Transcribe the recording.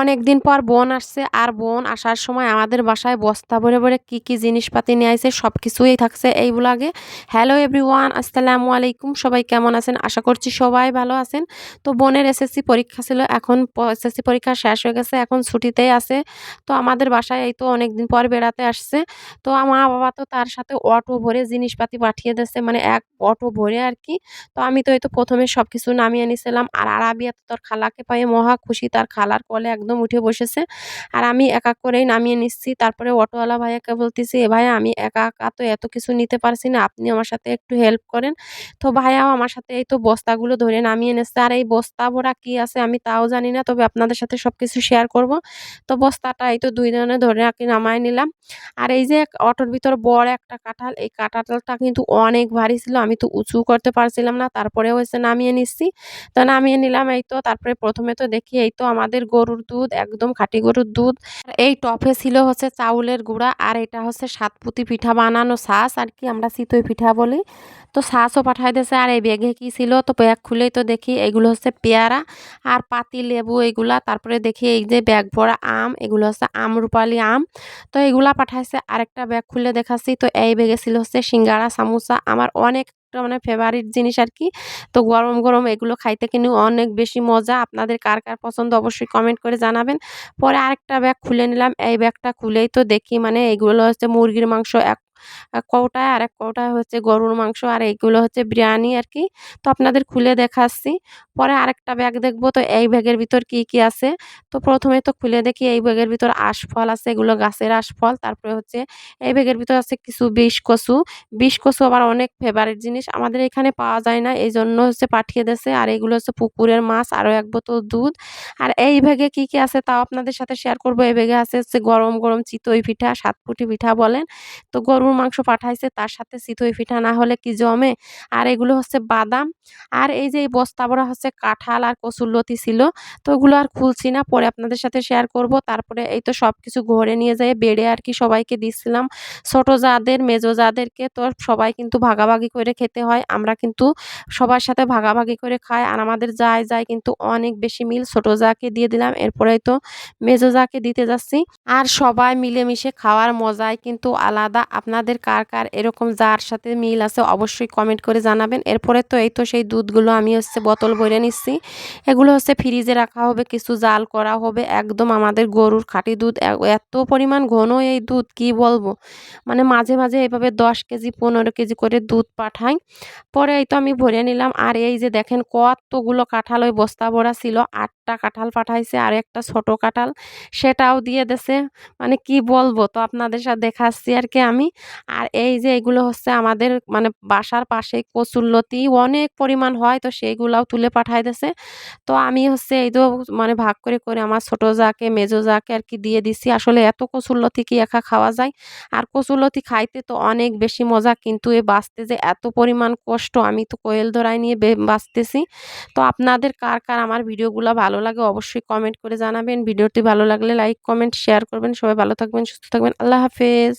অনেক দিন পর বোন আসছে, আর বোন আসার সময় আমাদের বাসায় বস্তা ভরে ভরে কি কি জিনিসপাতি নিয়ে আসে সব কিছুই থাকছে এই ব্লগে হ্যালো এভরিওয়ান আসসালামু আলাইকুম, সবাই কেমন আছেন? আশা করছি সবাই ভালো আছেন। তো বোনের এসএসসি পরীক্ষা ছিল, এখন এসএসসি পরীক্ষা শেষ হয়ে গেছে, এখন ছুটিতেই আছে। তো আমাদের বাসায় এই তো অনেক দিন পর বেড়াতে আসছে। তো মা বাবা তো তার সাথে অটো ভরে জিনিসপাতি পাঠিয়ে দিচ্ছে মানে এক অটো ভরে আর কি। তো আমি তো এই তো প্রথমে সব কিছু নামিয়ে নিয়েছিলাম আর আরাবিয়া তো তার খালাকে পায়ে মহা খুশি, তার খালার কলে একদম উঠে বসেছে। আর আমি একা করেই নামিয়ে নিচ্ছি। তারপরে অটোওয়ালা ভাইয়াকে বলতেছি, এ ভাইয়া, আমি একা একা তো এত কিছু নিতে পারছি না। আপনি আমার সাথে একটু হেল্প করেন। তো ভাইয়াও আমার সাথে এই তো বস্তাগুলো ধরে নামিয়ে নিচ্ছে। আর এই বস্তা ভরা কী আছে আমি তাও জানি না, তবে আপনাদের সাথে সব কিছু শেয়ার করব। তো বস্তাটা এই তো দুই জনে ধরে রাখি নামায় নিলাম। আর এই যে অটোর ভিতর বড় একটা কাঁঠাল, এই কাঁঠালটা কিন্তু অনেক ভারী ছিল। আমি তো উঁচু করতে পারছিলাম না তারপরে হয়েছে নামিয়ে নিচ্ছি। তো নামিয়ে নিলাম এই তো। তারপরে প্রথমে তো দেখি এই তো আমাদের গরুর দুধ, একদম খাঁটি গরুর দুধ। এই টপে ছিল হচ্ছে চাউলের গুঁড়া আর এটা হচ্ছে সাতপুতি পিঠা বানানো শাঁস আর কি আমরা চিতই পিঠা বলি। তো শাঁসও পাঠাই দিয়েছে আর এই ব্যাগে কী ছিল? তো ব্যাগ খুলেই তো দেখি এগুলো হচ্ছে পেয়ারা আর পাতি, লেবু এগুলা। তারপরে দেখি এই যে ব্যাগ ভরা আম, এগুলো হচ্ছে আম, রূপালি আম। তো এগুলা পাঠাইছে, আরেকটা ব্যাগ খুলে দেখাচ্ছি। তো এই ব্যাগে ছিল হচ্ছে সিঙ্গারা সামোসা। আমার অনেক মানে ফেভারিট জিনিস আর কি। তো গরম গরম এগুলো খাইতে কিন্তু অনেক বেশি মজা। আপনাদের কার কার পছন্দ অবশ্যই কমেন্ট করে জানাবেন। পরে আরেকটা ব্যাগ খুলে নিলাম। এই ব্যাগটা খুলেই তো দেখি মানে এগুলো হচ্ছে মুরগির মাংস এক কৌটায় আর এক কৌটায় হচ্ছে গরুর মাংস আর এইগুলো হচ্ছে বিরিয়ানি আর কি। তো আপনাদের খুলে দেখাচ্ছি। পরে আরেকটা ব্যাগ দেখব। তো এই ব্যাগের ভিতর কি কি আছে? তো প্রথমে তো খুলে দেখি এই ব্যাগের ভিতর আশফল আছে, এগুলো গাছের আশফল। তারপরে হচ্ছে এই ব্যাগের ভিতর আছে কিছু বিষ কচু। বিষ কচু আবার অনেক ফেভারিট জিনিস। আমাদের এখানে পাওয়া যায় না। এই জন্য হচ্ছে পাঠিয়ে দিয়েছে। আর এগুলো হচ্ছে পুকুরের মাছ, আরও এক বোতল দুধ। আর এই ব্যাগে কি কি আছে তাও আপনাদের সাথে শেয়ার করব। এই ব্যাগে আছে হচ্ছে গরম গরম চিতই পিঠা, সাতপুটি পিঠা বলেন। তো গরুর মাংস পাঠাইছে, তার সাথে চিতই পিঠা না হলে কি জমে? আর এগুলো হচ্ছে বাদাম। আর এই যে এই বস্তা ভরা হচ্ছে কাঁঠাল আর কচুরলতি ছিল, তো ওগুলো আর খুলছি না। পরে আপনাদের সাথে শেয়ার করব। তারপরে এই তো সব কিছু ঘরে নিয়ে যেয়ে বেড়ে আর কি সবাইকে দিচ্ছিলাম ছোট যাদের, মেজো যাদেরকে তো সবাই কিন্তু ভাগাভাগি করে খেতে হয়। আমরা কিন্তু সবার সাথে ভাগাভাগি করে খাই। আর আমাদের যায় যায় কিন্তু অনেক বেশি মিল। ছোট যাকে দিয়ে দিলাম এরপরেই তো মেজো যাকে দিতে যাচ্ছি। আর সবাই মিলেমিশে খাওয়ার মজাই কিন্তু আলাদা। আপনাদের কার কার এরকম যার সাথে মিল আছে অবশ্যই কমেন্ট করে জানাবেন। এরপরে তো এই তো সেই দুধগুলো আমি হচ্ছে বোতল ভরে নিচ্ছি। এগুলো হচ্ছে ফ্রিজে রাখা হবে, কিছু জাল করা হবে। একদম আমাদের গরুর খাঁটি দুধ। এত পরিমাণ ঘন এই দুধ, কি বলব? মানে মাঝে মাঝে এভাবে দশ কেজি, পনেরো কেজি করে দুধ পাঠাই। পরে এই তো আমি ভরে নিলাম। আর এই যে দেখেন কতগুলো কাঁঠাল ওই বস্তা ভরা ছিল। আটটা কাঁঠাল পাঠাইছে আর একটা ছোট কাঁঠাল। সেটাও দিয়ে দেছে। মানে কি বলব? তো আপনাদের সাথে দেখাচ্ছি আর কি আমি। আর এই যে এগুলো হচ্ছে আমাদের মানে বাসার পাশে কচুরলতি অনেক পরিমাণ হয়, তো সেইগুলাও তুলে পাঠাই দিছে। তো আমি হচ্ছে এই তো মানে ভাগ করে করে আমার ছোট যাকে, মেজো যাকে আর কি দিয়ে দিছি। আসলে এত কচুরলতি কি একা খাওয়া যায়? আর কচুরলতি খাইতে তো অনেক বেশি মজা, কিন্তু এ বাঁচতে যে এত পরিমাণ কষ্ট, আমি তো কোয়েল ধরাই নিয়ে বাঁচতেছি। তো আপনাদের কার কার আমার ভিডিওগুলো ভালো লাগে অবশ্যই কমেন্ট করে জানাবেন। ভিডিওটি ভালো লাগলে লাইক, কমেন্ট, শেয়ার করবেন। সবাই ভালো থাকবেন, সুস্থ থাকবেন। আল্লাহ হাফেজ।